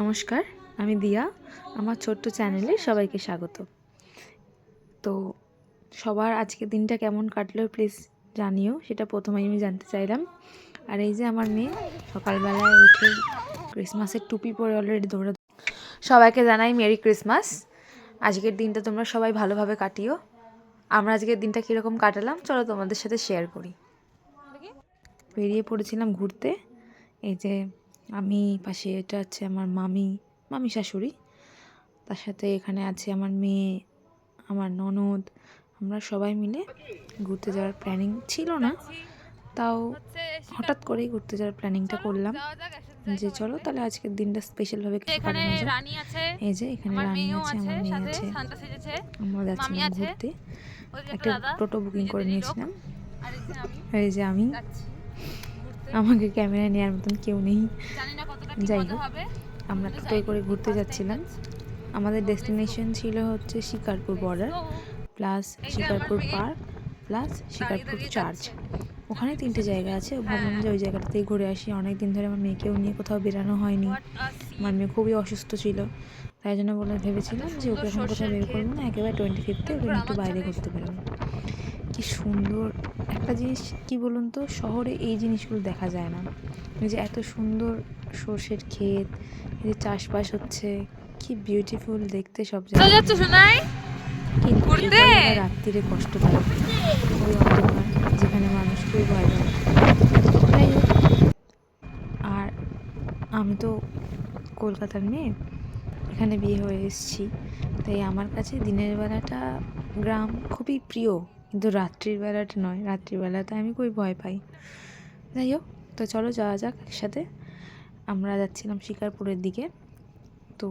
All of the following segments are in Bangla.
নমস্কার, আমি দিয়া, আমার ছোট্ট চ্যানেলে সবাইকে স্বাগত। তো সবার আজকের দিনটা কেমন কাটলো প্লিজ জানিও, সেটা প্রথমেই আমি জানতে চাইলাম। আর এই যে আমার মেয়ে, সকালবেলায় উঠে ক্রিসমাসের টুপি পরে অলরেডি দৌড়া সবাইকে জানাই মেরি ক্রিসমাস। আজকের দিনটা তোমরা সবাই ভালোভাবে কাটিও। আমরা আজকের দিনটা কীরকম কাটালাম, চলো তোমাদের সাথে শেয়ার করি। বেরিয়ে পড়েছিলাম ঘুরতে, এই যে আমি পাশে এটা হচ্ছে আমার মামি মামি শাশুড়ি। তার সাথে এখানে আছে আমার মেয়ে আমার ননদ। আমরা সবাই মিলে ঘুরতে যাওয়ার প্ল্যানিং ছিল না। তাও হঠাৎ করেই ঘুরতে যাওয়ার প্ল্যানিংটা করলাম। যে চলো তাহলে আজকের দিনটা কিছু যায় রানী আছে এই যে এখানে রানী আছে আছে আমার মেয়ে আছে। আমরা মামি যাচ্ছিলাম আছে, ঘুরতে। একটা টোটো বুকিং করে নিয়েছিলাম। এই যে আমি। আমাকে ক্যামেরা নেওয়ার মতন কেউ নেই। যাই হোক, আমরা টোটোয় করে ঘুরতে যাচ্ছিলাম। আমাদের ডেস্টিনেশন ছিল হচ্ছে Shikarpur border plus Shikarpur park plus Shikarpur church ওখানে তিনটে জায়গা আছে। ভাবলাম যে ওই জায়গাটাতেই ঘুরে আসি। অনেক দিন ধরে আমার মেয়েকেও নিয়ে কোথাও বেরানো হয়নি. আমার মেয়ে খুবই অসুস্থ ছিল। তাই জন্য বলে ভেবেছিলাম যে ওকে এখন কোথাও বের করব না। একেবারে টোয়েন্টি ফিফথে ওকে একটু বাইরে ঘুরতে বেরোবো। কি সুন্দর। একটা জিনিস কি বলুন তো শহরে এই জিনিসগুলো দেখা যায় না। এই যে এত সুন্দর সর্ষের ক্ষেত এই যে চাষবাস হচ্ছে কি বিউটিফুল দেখতে সব জায়গায়। কিন্তু রাত্রিরে কষ্ট পায়। ওই অন্ধকার যেখানে মানুষ খুবই ভয় পায়। যাই হোক, আর আমি তো কলকাতার মেয়ে এখানে বিয়ে হয়ে এসেছি। তাই আমার কাছে দিনের বেলাটা গ্রাম খুবই প্রিয়। কিন্তু রাত্রির বেলাটা নয় রাত্রিবেলাতে আমি খুবই ভয় পাই। যাই হোক, তো চলো যাওয়া যাক একসাথে। আমরা যাচ্ছিলাম শিকারপুরের দিকে। তো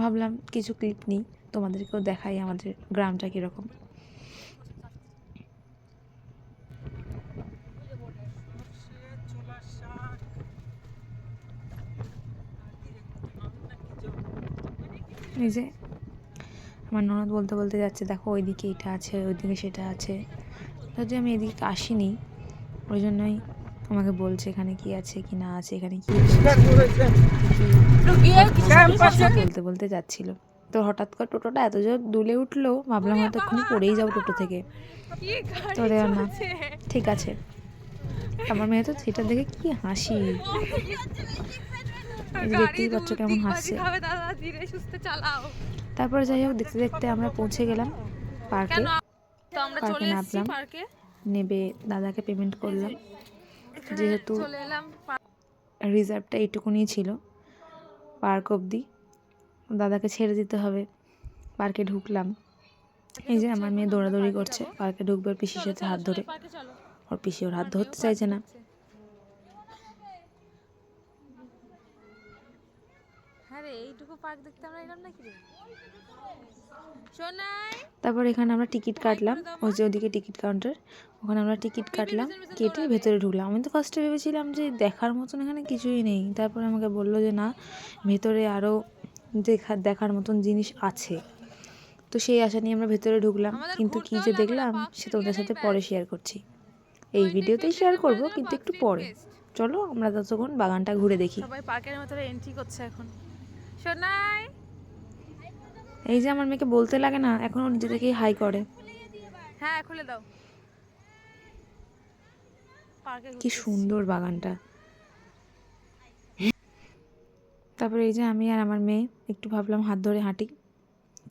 ভাবলাম কিছু ক্লিপ নিই, তোমাদেরকেও দেখাই আমাদের গ্রামটা কীরকম। এই যে আমার ননদ বলতে বলতে যাচ্ছে দেখো ওইদিকে এটা আছে ওইদিকে সেটা আছে। যদি আমি এদিকে আসিনি ওই জন্যই আমাকে বলছে এখানে কি আছে কি না আছে এখানে কি বলতে বলতে যাচ্ছিল। তো হঠাৎ করে টোটোটা এত জোর দুলে উঠল ভাবলাম হয়তো এক্ষুনি পড়েই যাব টোটো থেকে। তো দেওয়ার না। ঠিক আছে। আমার মেয়ে তো সেটা দেখে কি হাসি। দেখতেই পাচ্ছ কেমন হাসছে। তারপরে যাই হোক দেখতে দেখতে আমরা পৌঁছে গেলাম পার্কে। পার্কে নামলাম। নেবে দাদাকে পেমেন্ট করলাম। যেহেতু রিজার্ভটা এইটুকুনি ছিল পার্ক অবধি। দাদাকে ছেড়ে দিতে হবে। পার্কে ঢুকলাম। এই যে আমার মেয়ে দৌড়াদৌড়ি করছে। পার্কে ঢুকবে পিসির সাথে হাত ধরে। ওর পিসি ওর হাত ধরতে চাইছে না হ্যাঁ রে এইটুকু পার্ক দেখতে আমরা এলাম নাকি রে? তারপর এখানে আমরা টিকিট কাটলাম। ওই যে ওদিকে টিকিট কাউন্টার। ওখানে আমরা টিকিট কাটলাম কেটে ভেতরে ঢুকলাম। আমি তো ফার্স্টে ভেবেছিলাম যে দেখার মতন এখানে কিছুই নেই। তারপর আমাকে বলল যে না ভেতরে আরও দেখা দেখার মতন জিনিস আছে। তো সেই আশা নিয়ে আমরা ভেতরে ঢুকলাম। কিন্তু কি যে দেখলাম সে তোমাদের সাথে পরে শেয়ার করছি। এই ভিডিওতেই শেয়ার করব কিন্তু একটু পরে। চলো আমরা ততক্ষণ বাগানটা ঘুরে দেখি। সবাই পার্কের ভেতরে এন্ট্রি করছে এখন। শোনাই। এই যে আমার মেয়েকে বলতে লাগে না এখন ও নিজে থেকেই হাই করে। হ্যাঁ খুলে দাও। কি সুন্দর বাগানটা। তারপরে এই যে আমি আর আমার মেয়ে একটু ভাবলাম হাত ধরে হাঁটি।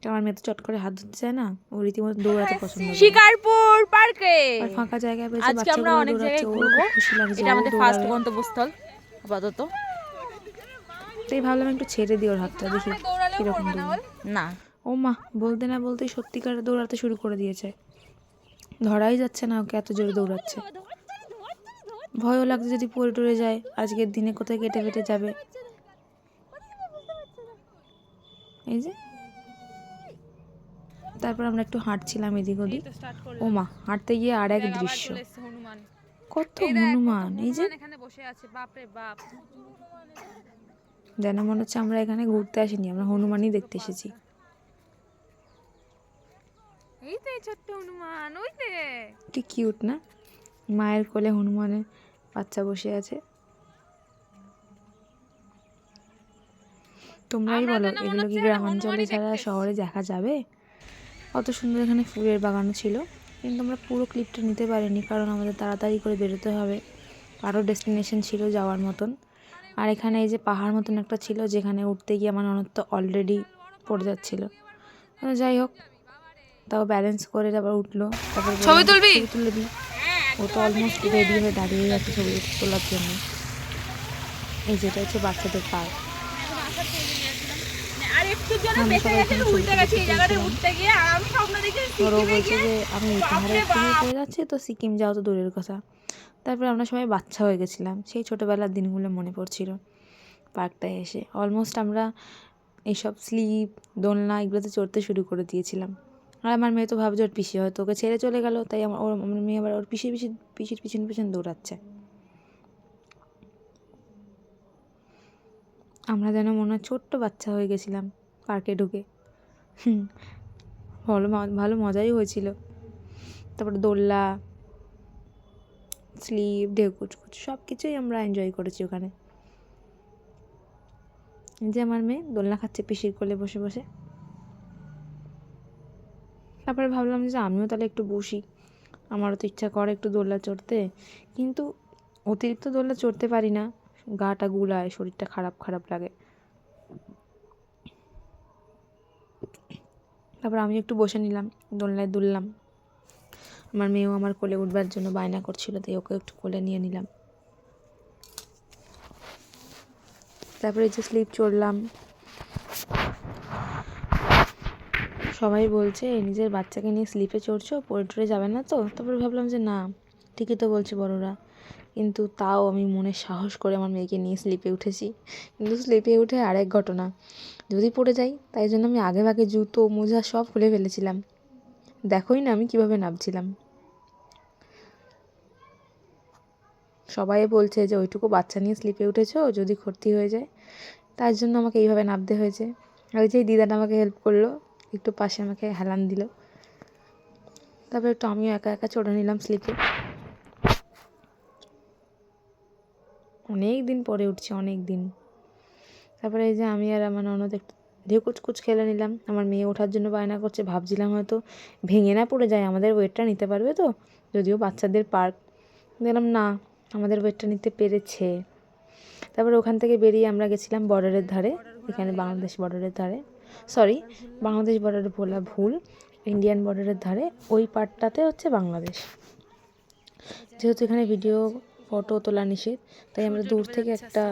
তো আমার মেয়ে তো চট করে হাত ধরতে চায় না ও রীতিমতো দৌড়াতে পছন্দ করে। শিকারপুর পার্কে। আর ফাঁকা জায়গায় পেয়েছে আজকে আমরা বাচ্চাগুলো অনেক দৌড়াচ্ছে জায়গায় ঘুরবো। খুশি লাগছে এটা আমাদের ফার্স্ট গন্তব্যস্থল আপাতত। তাই ভাবলাম একটু ছেড়ে দিই ওর হাতটা দেখি কীরকম। না ও মা বলতে না বলতেই সত্যিকার দৌড়াতে শুরু করে দিয়েছে। ধরাই যাচ্ছে না ওকে এত জোরে দৌড়াচ্ছে। ভয়ও লাগছে যদি পড়ে টরে যায় আজকের দিনে কোথায় কেটে ফেটে যাবে। এই যে। তারপর আমরা একটু হাঁটছিলাম এদিক ওদিক। ও মা হাঁটতে গিয়ে আর এক দৃশ্য। হনুমান। কত হনুমান এই যে। এখানে বসে আছে বাপ রে বাপ। যেন মনে হচ্ছে আমরা এখানে ঘুরতে আসিনি আমরা হনুমানই দেখতে এসেছি। এই তো ছোট্ট হনুমান ওই তে কি কিউট না? মায়ের কোলে হনুমানের বাচ্চা বসে আছে। তোমরাই বলো এগুলো কি গ্রামাঞ্চলে ছাড়া শহরে দেখা যাবে? অত সুন্দর এখানে ফুলের বাগানও ছিল। কিন্তু আমরা পুরো ক্লিপটা নিতে পারিনি কারণ আমাদের তাড়াতাড়ি করে বেরোতে হবে। আরও ডেস্টিনেশন ছিল যাওয়ার মতন। আর এখানে এই যে পাহাড় মতন একটা ছিল যেখানে উঠতে গিয়ে আমার অনন্ত অলরেডি পড়ে যাচ্ছিল। যাই হোক তাও ব্যালেন্স করে তারপর উঠল। তারপর ছবি তুলবি? ছবি তুলবি ও তো অলমোস্ট রেডি হয়ে দাঁড়িয়ে আছে ছবি তোলার জন্য। এই যেটা হচ্ছে বাচ্চাদের পার্ক গেছে গেছে আমি বলছে যে আমি পাহাড়ে পড়ে যাচ্ছি তো সিকিম যাও তো দূরের কথা। তারপরে আমরা সবাই বাচ্চা হয়ে গেছিলাম। সেই ছোটোবেলার দিনগুলো মনে পড়ছিল পার্কটায় এসে। অলমোস্ট আমরা এইসব স্লিপ দোলনা এগুলোতে চড়তে শুরু করে দিয়েছিলাম। আর আমার মেয়ে তো ভাবছে ওর পিসি হয়তো ওকে ছেড়ে চলে গেল, তাই আমার ওর, আমার মেয়ে আবার ওর পিসি পিসি, পিসির পিছন পিছন দৌড়াচ্ছে। আমরা যেন মনে হয় ছোট্ট বাচ্চা হয়ে গেছিলাম পার্কে ঢুকে। ভালো ভালো মজাই হয়েছিল। তারপরে দোল্লা স্লিপ ঢেউ কুচকুচ সব কিছুই আমরা এনজয় করেছি ওখানে। যে আমার মেয়ে দোলনা খাচ্ছে পিসির কোলে বসে বসে। তারপরে ভাবলাম যে আমিও তাহলে একটু বসি। আমারও তো ইচ্ছা করে একটু দোলনা চড়তে। কিন্তু অতিরিক্ত দোলনা চড়তে পারি না। গাটা গুলায়, শরীরটা খারাপ খারাপ লাগে। তারপর আমি একটু বসে নিলাম, দোলনায় দুললাম। আমার মেয়েও আমার কোলে উঠবার জন্য বায়না করছিল, তাই ওকে একটু কোলে নিয়ে নিলাম। তারপরে যে স্লিপ চড়লাম। সবাই বলছে নিজের বাচ্চাকে নিয়ে স্লিপে চড়ছো পড়ে টরে যাবে না তো? তারপরে ভাবলাম যে, না, ঠিকই তো বলছে বড়রা। কিন্তু তাও আমি মনে সাহস করে আমার মেয়েকে নিয়ে স্লিপে উঠেছি। কিন্তু স্লিপে উঠে আরেক ঘটনা। যদি পড়ে যাই, তাই জন্য আমি আগে ভাগে জুতো, মোজা সব খুলে ফেলেছিলাম। দেখোই না আমি কীভাবে নামছিলাম। সবাই বলছে যে, ওইটুকু বাচ্চা নিয়ে স্লিপে উঠেছো, যদি ক্ষতি হয়ে যায়। তার জন্য আমাকে এইভাবে নামতে হয়েছে। ওই যে দিদাটা আমাকে হেল্প করল, একটু পাশে আমাকে হেলান দিল। তারপর একটু আমিও একা একা চড়ে নিলাম স্লিপে। অনেক দিন পরে উঠছি, অনেক দিন। তারপরে এই যে আমি আর আমার ননদ একটু ঢেউ কুচকুচ খেলে নিলাম। আমার মেয়ে ওঠার জন্য বায়না করছে, ভাবছিলাম হয়তো ভেঙে না পড়ে যায়, আমাদের ওয়েটটা নিতে পারবে তো? যদিও বাচ্চাদের পার্ক। দেখলাম না, আমাদের ওয়েটটা নিতে পেরেছে। তারপরে ওখান থেকে বেরিয়ে আমরা গেছিলাম বর্ডারের ধারে, এখানে বাংলাদেশ বর্ডারের ধারে। সরি, বাংলাদেশ বর্ডারে বলা ভুল, ইন্ডিয়ান বর্ডারের ধারে, ওই পার্টটাতে হচ্ছে বাংলাদেশ। যেহেতু এখানে ভিডিও, ফটো তোলা নিষেধ, তাই আমরা দূর থেকে একটা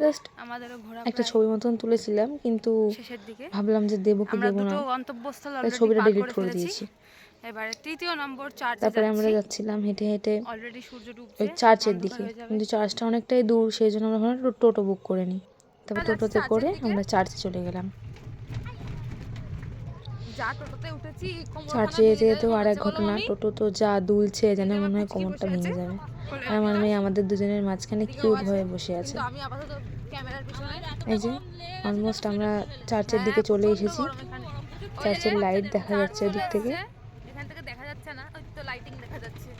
জাস্ট আমাদেরও ঘোরা একটা ছবি মতন তুলেছিলাম কিন্তু ভাবলাম যে দেবো কি দেবো না। গন্তব্যস্থল ছবিটা ডিলিট করে দিয়েছি। এবারে তৃতীয় নম্বর চার্চ তারপরে আমরা যাচ্ছিলাম হেঁটে হেঁটে অলরেডি সূর্য ডুবছে ওই চার্চের দিকে। কিন্তু চার্চটা অনেকটাই দূর সেই জন্য আমরা ওখানে টোটো বুক করে নিই। তারপর টোটোতে করে আমরা চার্চে চলে গেলাম যা টোটোতে উঠেছি কোমরখানা চার্চে যেতে মনে আর এক ঘটনা টোটো তো যা দুলছে যেন মনে হয় কোমরটা ভেঙে যাবে। আর আমার। মেয়ে আমাদের দুজনের মাঝখানে কিউট হয়ে বসে আছে। এই যে অলমোস্ট আমরা চার্চের দিকে চলে এসেছি। এখানে। চার্চের লাইট দেখা যাচ্ছে ওদিক থেকে। এসছে। এখান থেকে দেখা যাচ্ছে না ওই তো লাইটিং দেখা যাচ্ছে।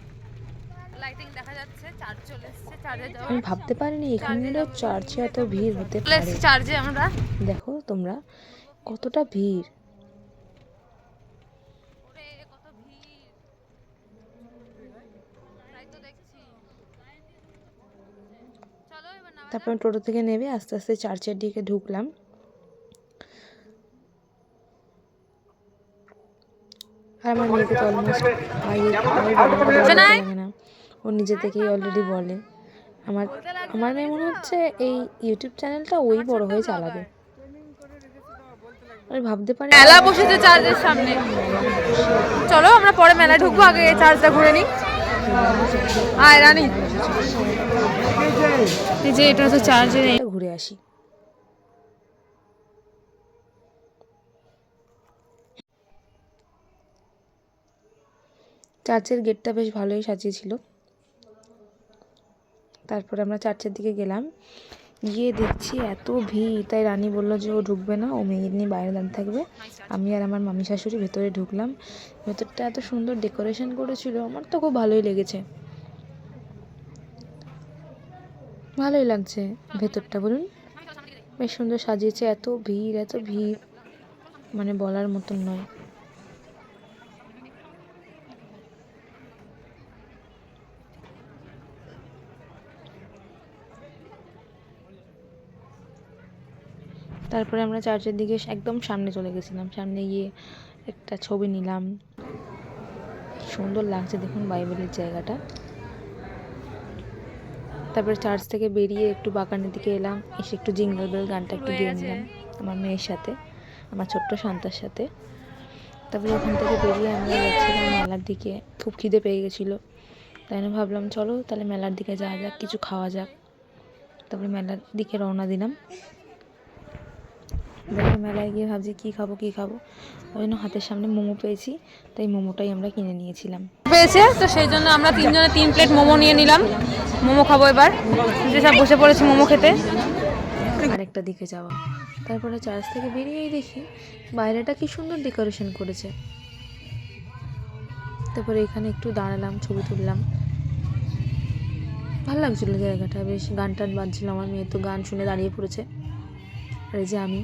লাইটিং দেখা যাচ্ছে চার্চ চলে এসেছে চার্চে যাওয়া আমি ভাবতে পারিনি এখানেরও চার্চে এত ভিড় হতে পারে। আমরা দেখো তোমরা কতটা ভিড় ওরে কত ভিড় তাই তো দেখছি চলো এবার নামা তারপর টোটো থেকে নেমে আস্তে আস্তে চার্চের দিকে ঢুকলাম। আর আমার মেয়েকে তো অলমোস্ট না। ও নিজে থেকেই অলরেডি বলে। আমার আমার মেয়ে মনে হচ্ছে এই ইউটিউব চ্যানেলটা ওই বড় হয়ে চালাবে। আমি ভাবতে পারি মেলা বসেছে চার্চের সামনে। চলো আমরা পরে মেলায় ঢুকবো আগে চার্জটা ঘুরে নিই। আয় রানী। যে এটা হচ্ছে চার্চের ঘুরে আসি। চার্চের গেটটা বেশ ভালোই সাজিয়েছিল। তারপরে আমরা চার্চের দিকে গেলাম। গিয়ে দেখছি এত ভিড়, তাই রানী বলল যে ও ঢুকবে না, ও মেয়ে নিয়ে বাইরে দাঁড়িয়ে থাকবে। আমি আর আমার মামি শাশুড়ি ভেতরে ঢুকলাম। ভেতরটা এত সুন্দর ডেকোরেশন করেছিল, আমার তো খুব ভালোই লেগেছে। ভালোই লাগছে ভেতরটা, বলুন। বেশ সুন্দর সাজিয়েছে, এত ভিড় এত ভিড়। মানে বলার মতন নয়। তারপরে আমরা চার্চের দিকে একদম সামনে চলে গেছিলাম। সামনে গিয়ে একটা ছবি নিলাম। সুন্দর লাগছে, দেখুন বাইবেলের জায়গাটা। তারপরে চার্চ থেকে বেরিয়ে একটু বাগানের দিকে এলাম এসে একটু জিঙ্গল বেল গানটা একটু গিয়ে নিলাম আমার মেয়ের সাথে আমার ছোট্ট সন্তার সাথে। তারপরে ওখান থেকে বেরিয়ে আমরা যাচ্ছিলাম মেলার দিকে খুব খিদে পেয়ে গেছিল। তাই জন্য ভাবলাম চলো তাহলে মেলার দিকে যাওয়া যাক কিছু খাওয়া যাক। তারপরে মেলার দিকে রওনা দিলাম। দেখো মেলায় গিয়ে ভাবছি কী খাব কী খাব? ওই জন্য হাতের সামনে মোমো পেয়েছি তাই মোমোটাই আমরা কিনে নিয়েছিলাম। পেয়েছে। তো সেই জন্য আমরা তিনজনে তিন প্লেট মোমো নিয়ে নিলাম। মোমো খাব এবার। যে সব বসে পড়েছি মোমো খেতে। আরেকটা দিকে যাওয়া। তারপরে চার্চ থেকে বেরিয়েই দেখি বাইরেটা কি সুন্দর ডেকোরেশন করেছে। তারপরে এখানে একটু দাঁড়ালাম, ছবি তুললাম। ভালো লাগছিল জায়গাটা, বেশ গান টান বাজছিল আমার মেয়ে, তো গান শুনে দাঁড়িয়ে পড়েছে। আর এই যে আমি।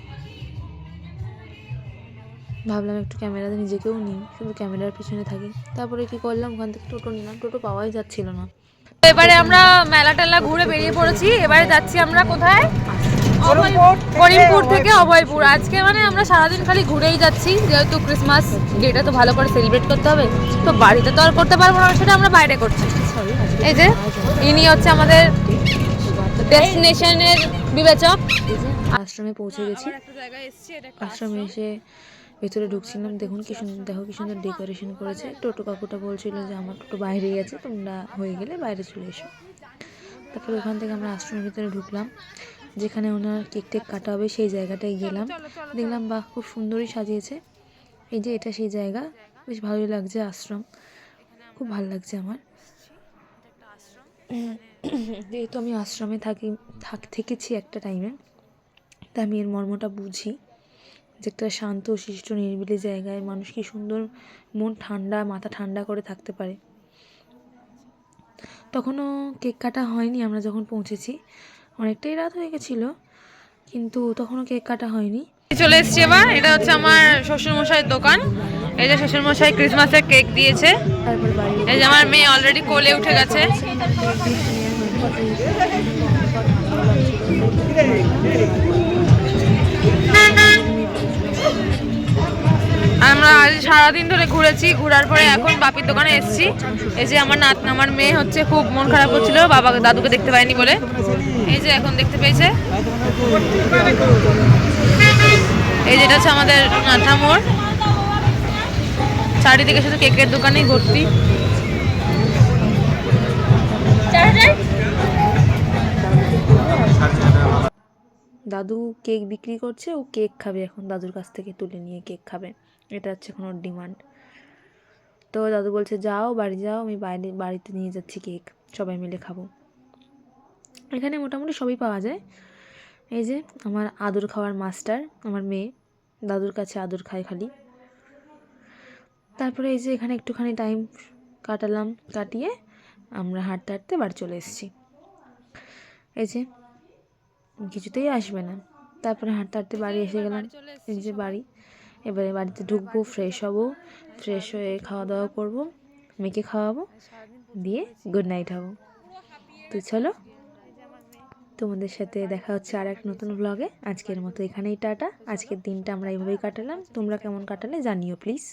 ভাবলাম একটু ক্যামেরাতে নিজেকেও নিই শুধু ক্যামেরার পিছনে থাকি। তারপরে কি করলাম ওখান থেকে টোটো নিলাম টোটো পাওয়াই যাচ্ছিল না। তো এবারে আমরা মেলা টেলা ঘুরে বেরিয়ে পড়েছি এবারে যাচ্ছি আমরা কোথায়? করিমপুর থেকে অভয়পুর। আজকে মানে আমরা সারাদিন খালি ঘুরেই যাচ্ছি যেহেতু ক্রিসমাস ডেটা তো ভালো করে সেলিব্রেট করতে হবে তো বাড়িতে তো আর করতে পারব না সেটা আমরা বাইরে করছি। এই যে ইনি হচ্ছে আমাদের ডেস্টিনেশনের বিবেচক। আশ্রমে পৌঁছে গেছি। আশ্রমে। এসে ভেতরে ঢুকছিলাম, দেখুন কি সুন্দর দেখো কি সুন্দর ডেকোরেশন করেছে। টোটো কাকুটা বলছিল যে, আমার টোটো বাইরে গেছে তোমরা হয়ে গেলে বাইরে চলে এসো। তারপর ওখান থেকে আমরা আশ্রমের ভিতরে ঢুকলাম, যেখানে ওনার কেক টেক কাটা হবে, সেই জায়গাটায় গেলাম। দেখলাম, বাহ, খুব সুন্দরই সাজিয়েছে। এই যে, এটা সেই জায়গা। বেশ ভালোই লাগছে আশ্রম। খুব ভালো লাগছে আমার। যেহেতু আমি আশ্রমে থাকি, থাক, থেকেছি একটা টাইমে তা আমি এর মর্মটা বুঝি। যে একটা শান্ত শিষ্ট নিরিবিলি জায়গায় মানুষ কি সুন্দর মন ঠান্ডা মাথা ঠান্ডা করে থাকতে পারে তখনও কেক কাটা হয়নি আমরা যখন পৌঁছেছি অনেকটাই রাত হয়ে গেছিল কিন্তু তখনও কেক কাটা হয়নি চলে এসছি এবার এটা হচ্ছে আমার শ্বশুর মশাইয়ের দোকান এই যে শ্বশুর মশাই ক্রিসমাসের কেক দিয়েছে এই যে আমার মেয়ে অলরেডি কোলে উঠে গেছে সারাদিন ধরে ঘুরেছি, ঘোরার পরে এখন বাপির দোকানে এসেছি। এই যে আমার নাত আমার মেয়ে হচ্ছে খুব মন খারাপ করছিল, বাবা দাদুকে দেখতে পায়নি বলে। এই যে এখন দেখতে পেয়েছে। এই যেটা হচ্ছে আমাদের নাথামোড় চারিদিকে শুধু কেকের দোকানেই ভর্তি। দাদু কেক বিক্রি করছে, ও কেক খাবে এখন, দাদুর কাছ থেকে তুলে নিয়ে কেক খাবে। এটা হচ্ছে ওর ডিমান্ড। তো দাদু বলছে, যাও, বাড়ি যাও, আমি বাইরে, বাড়িতে নিয়ে যাচ্ছি কেক। সবাই মিলে খাব। এখানে মোটামুটি সবই পাওয়া যায়। এই যে আমার আদর খাওয়ার মাস্টার, আমার মেয়ে। দাদুর কাছে আদর খায় খালি। তারপরে এই যে এখানে একটুখানি টাইম কাটালাম, কাটিয়ে আমরা হাঁটতে হাঁটতে বাড়ি চলে এসেছি। এই যে কিছুতেই আসবে না। তারপরে হাঁটতে হাঁটতে বাড়ি এসে গেলাম, এই যে বাড়ি। এবারে বাড়িতে ঢুকবো ফ্রেশ হব ফ্রেশ হয়ে খাওয়া দাওয়া করব, মেয়েকে খাওয়াবো, দিয়ে গুড নাইট হব। তো চলো, তোমাদের সাথে দেখা হচ্ছে আর এক নতুন ব্লগে আজকের মতো এখানেই টাটা। আজকের দিনটা আমরা এইভাবেই কাটালাম। তোমরা কেমন কাটালে জানিও প্লিজ